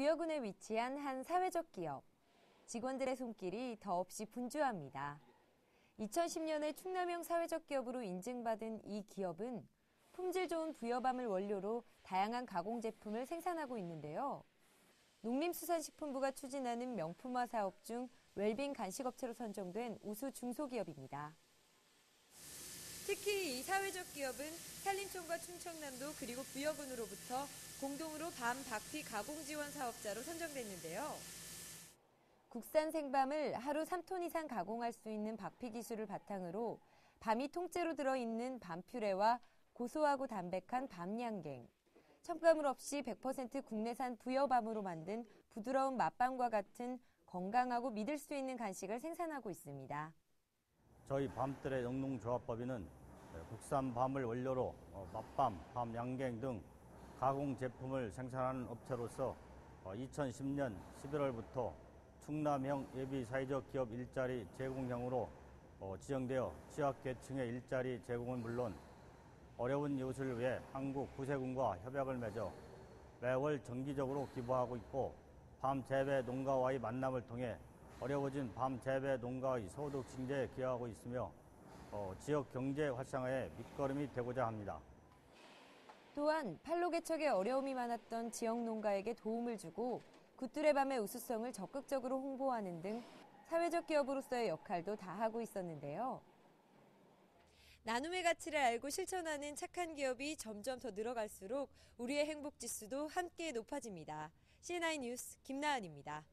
부여군에 위치한 한 사회적 기업. 직원들의 손길이 더없이 분주합니다. 2010년에 충남형 사회적 기업으로 인증받은 이 기업은 품질 좋은 부여밤을 원료로 다양한 가공 제품을 생산하고 있는데요. 농림수산식품부가 추진하는 명품화 사업 중 웰빙 간식업체로 선정된 우수 중소기업입니다. 특히 이 사회적 기업은 산림청과 충청남도 그리고 부여군으로부터 공동으로 밤 박피 가공 지원 사업자로 선정됐는데요. 국산 생밤을 하루 3톤 이상 가공할 수 있는 박피 기술을 바탕으로 밤이 통째로 들어있는 밤퓨레와 고소하고 담백한 밤양갱, 첨가물 없이 100% 국내산 부여밤으로 만든 부드러운 맛밤과 같은 건강하고 믿을 수 있는 간식을 생산하고 있습니다. 저희 밤들의 영농조합법인은 국산 밤을 원료로 어, 맛밤, 밤 양갱 등 가공 제품을 생산하는 업체로서 2010년 11월부터 충남형 예비 사회적 기업 일자리 제공형으로 어, 지정되어 취약계층의 일자리 제공은 물론 어려운 이웃을 위해 한국 구세군과 협약을 맺어 매월 정기적으로 기부하고 있고 밤 재배 농가와의 만남을 통해 어려워진 밤 재배 농가의 소득 증대에 기여하고 있으며 어, 지역 경제 활성화에 밑거름이 되고자 합니다. 또한 팔로 개척에 어려움이 많았던 지역 농가에게 도움을 주고 굿들의 밤의 우수성을 적극적으로 홍보하는 등 사회적 기업으로서의 역할도 다하고 있었는데요. 나눔의 가치를 알고 실천하는 착한 기업이 점점 더 늘어갈수록 우리의 행복 지수도 함께 높아집니다. CNI 뉴스 김나은입니다.